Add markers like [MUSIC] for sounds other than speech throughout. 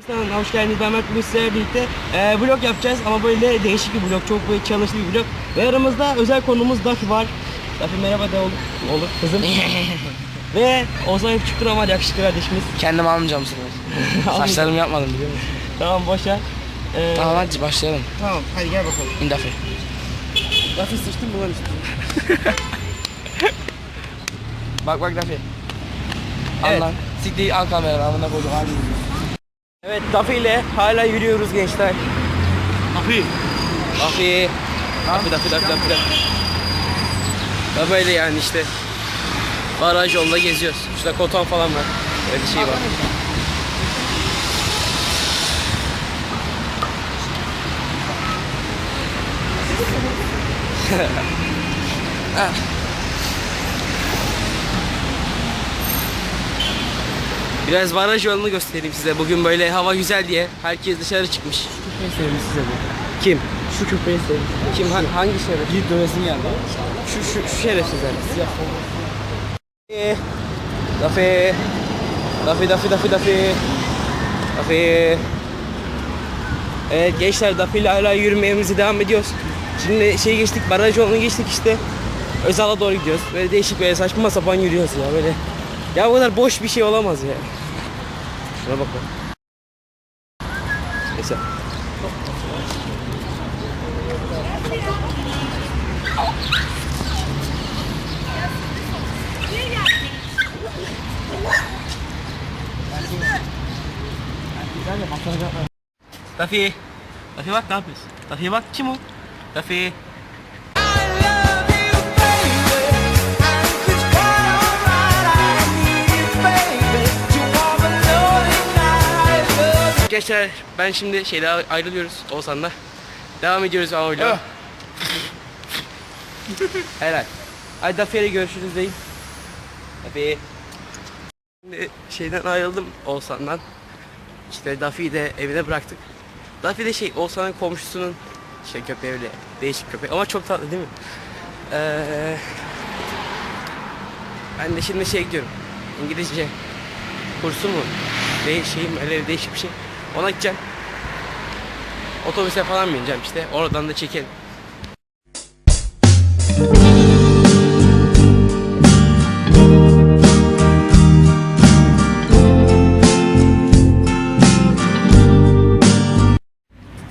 Arkadaşlar hoş geldiniz. Ben Mert bugün sizlerle birlikte e, vlog yapacağız ama böyle değişik bir vlog, çok böyle challenge'lı bir vlog. Ve aramızda özel konumuz Dafi var. Dafi merhaba de olur, olur kızım. [LAUGHS] Ve Ozan Küçüktür ama yakışıklı kardeşimiz. Kendim almayacağım seni. [LAUGHS] Saçlarımı yapmadım biliyor musun? Tamam boş ver. E, Tamam hadi başlayalım. Tamam hadi gel bakalım. İndafi. Dafi sıçtın mı lan üstüne? Bak bak Dafi. Evet. Al lan. Siktir al kamerayı amına koydum. Evet Dafi ile hala yürüyoruz gençler. Dafi. Dafi Dafi Dafi Dafi Dafi. Ya böyle yani işte. Baraj yolda geziyoruz. Şurada koton falan var. Öyle bir şey var. [LAUGHS] Biraz baraj yolunu göstereyim size. Bugün böyle hava güzel diye herkes dışarı çıkmış. Köpeği sevdim size bu. Kim? Şu köpeği sevdim. Kim? Ha- hangi şeref? Git dönesin geldi. Şu şu, şu şerefsizler. Siyah Dafi. Dafi. Dafi Dafi Dafi Dafi. Dafi. Evet gençler Dafi ile hala yürümeyemize devam ediyoruz. Şimdi şey geçtik, baraj yolunu geçtik işte. Özal'a doğru gidiyoruz. Böyle değişik böyle saçma sapan yürüyoruz ya böyle. Ya bu kadar boş bir şey olamaz ya. Bak lan. Neyse. Dafi. Dafi bak ne yapıyorsun? Dafi bak kim o? Dafi. Gençler ben şimdi şeyde ayrılıyoruz Oğuzhan'la. Devam ediyoruz Ağo'yla. [LAUGHS] Helal. Hadi Dafi'yle görüşürüz deyin. Dafi. Şimdi şeyden ayrıldım Oğuzhan'dan. İşte Dafi'yi de evine bıraktık. Dafi de şey Oğuzhan'ın komşusunun şey köpeği öyle değişik köpek ama çok tatlı değil mi? Ee, ben de şimdi şey gidiyorum. İngilizce kursu mu? Ne şeyim öyle değişik bir şey. Ona gideceğim. Otobüse falan bineceğim işte. Oradan da çekelim.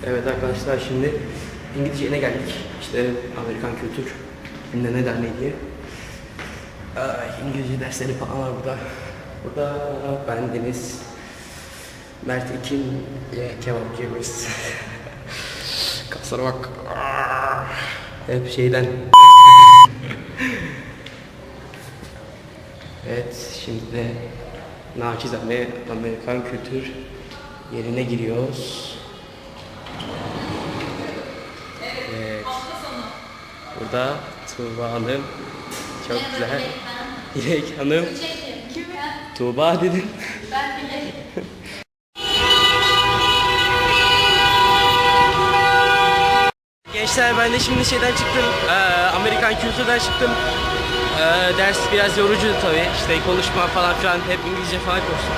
Evet arkadaşlar şimdi İngilizce'ye geldik. İşte Amerikan Kültür Bilmem ne derneği diye. İngilizce dersleri falan var burada. Burada ben Deniz, Mert Ekin ve kebapçıyız. Kaslara bak. Hep şeyden. evet şimdi de naçizane Amerikan kültür yerine giriyoruz. Evet. Burada Tuğba Hanım. Çok güzel. Dilek Hanım. Tuğba dedim. Gençler ben de şimdi şeyden çıktım. eee, Amerikan kültürden çıktım. Eee, ders biraz yorucuydu tabii. İşte konuşma falan filan hep İngilizce falan konuştum.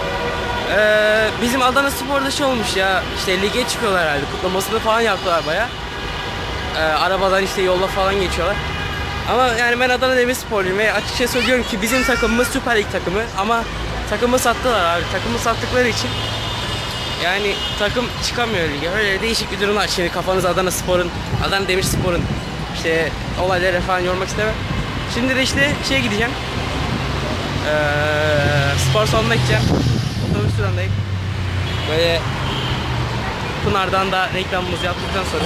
Eee, bizim Adana Spor'da şey olmuş ya. İşte lige çıkıyorlar herhalde. Kutlamasını falan yaptılar baya. arabadan işte yolda falan geçiyorlar. Ama yani ben Adana Demirsporluyum ve açıkça söylüyorum ki bizim takımımız Süper Lig takımı ama takımı sattılar abi. Takımı sattıkları için yani takım çıkamıyor lige. Öyle değişik bir durum var. Şimdi kafanız Adana Spor'un, Adana Demirspor'un işte olayları falan yormak istemem. Şimdi de işte şey gideceğim. Ee, spor salonuna gideceğim. Otobüs durağındayım. Böyle Pınar'dan da reklamımızı yaptıktan sonra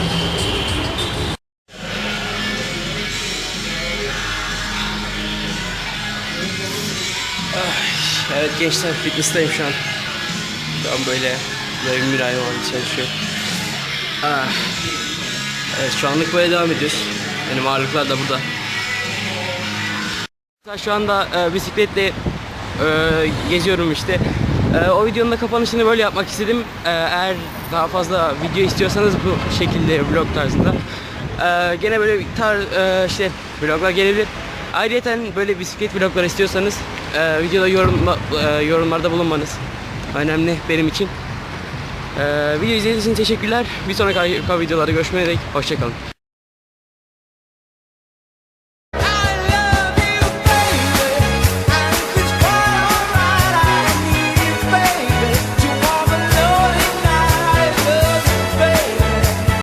Evet gençler fitness'tayım şu an. Şu böyle böyle bir mülayim abi çalışıyor. Ah. Evet şu anlık böyle devam ediyoruz. Benim ağırlıklar da burada. Şu anda e, bisikletle e, geziyorum işte. E, o videonun da kapanışını böyle yapmak istedim. E, eğer daha fazla video istiyorsanız bu şekilde vlog tarzında. E, gene böyle tar e, işte vloglar gelebilir. Ayrıca böyle bisiklet vloglar istiyorsanız e, videoda yorum, e, yorumlarda bulunmanız önemli benim için. Ee, video izlediğiniz için teşekkürler. Bir sonraki videolarda görüşmek üzere. Hoşçakalın.